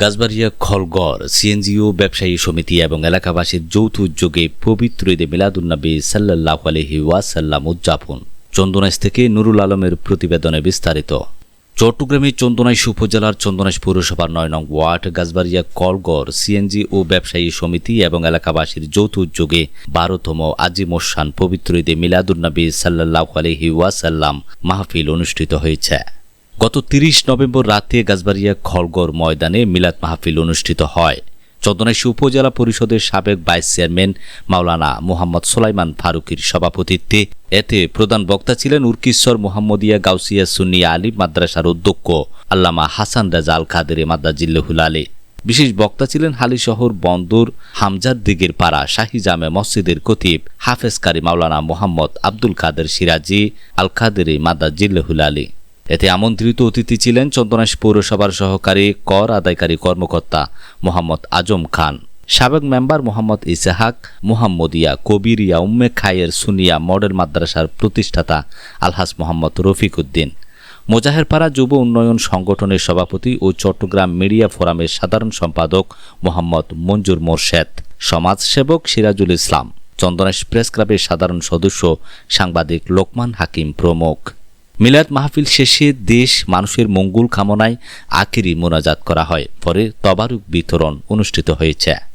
গাছবাড়িয়া খলগড়, সিএনজিও ব্যবসায়ী সমিতি এবং এলাকাবাসীর যৌথ উদ্যোগে পবিত্র ঈদে মিলাদুন্নবী সাল্লাহ আলহি ওয়াসাল্লাম উদযাপন। চন্দনাইশ থেকে নুরুল আলমের প্রতিবেদনে বিস্তারিত। চট্টগ্রামের চন্দনাইশ উপজেলার চন্দনাইশ পৌরসভার নয় নং ওয়ার্ড, গাছবাড়িয়া, কলগড় সিএনজি ও ব্যবসায়ী সমিতি এবং এলাকাবাসীর যৌথ উদ্যোগে বারোতম আজি আজিমোসান পবিত্র ঈদে মিলাদুন্নবী সাল্লাহ আলহি ওয়াসাল্লাম মাহফিল অনুষ্ঠিত হয়েছে। গত তিরিশ নভেম্বর রাতে গাছবাড়িয়া খলগড় ময়দানে মিলাদ মাহফিল অনুষ্ঠিত হয়। চন্দনাইশী উপজেলা পরিষদের সাবেক ভাইস চেয়ারম্যান মাওলানা মোহাম্মদ সোলাইমান ফারুকির সভাপতিত্বে এতে প্রধান বক্তা ছিলেন উর্কিশ্বর মোহাম্মদিয়া গাউসিয়া সুন্নিয়া আলী মাদ্রাসার অধ্যক্ষ আল্লামা হাসান রাজা আল খাদের মাদ্দাজিল্লহুল আলী। বিশেষ বক্তা ছিলেন হালিশহর বন্দর হামজার দিগের পাড়া শাহী জামে মসজিদের কতিব হাফেজকারী মাওলানা মোহাম্মদ আব্দুল কাদের সিরাজি আল খাদের মাদ্দাজিল্লহুল আলী। এতে আমন্ত্রিত অতিথি ছিলেন চন্দনাইশ পৌরসভার সহকারী কর আদায়কারী কর্মকর্তা মোহাম্মদ আজম খান। সাবেক মেম্বার মোহাম্মদ ইসাহাক মুহাম্মদিয়া কবিরিয়া উম্মে খায়ের সুনিয়া মডেল মাদ্রাসার প্রতিষ্ঠাতা আলহাস মোহাম্মদ রফিক উদ্দিন। মোজাহেরপাড়া যুব উন্নয়ন সংগঠনের সভাপতি ও চট্টগ্রাম মিডিয়া ফোরামের সাধারণ সম্পাদক মোহাম্মদ মঞ্জুর মোর্শেদ। সমাজসেবক সিরাজুল ইসলাম। চন্দনাইশ প্রেস ক্লাবের সাধারণ সদস্য সাংবাদিক লোকমান হাকিম প্রমুখ। মিলাদ মাহফিল শেষে দেশ মানুষের মঙ্গল কামনায় আখেরি মোনাজাত করা হয়। পরে তবারুক বিতরণ অনুষ্ঠিত হয়েছে।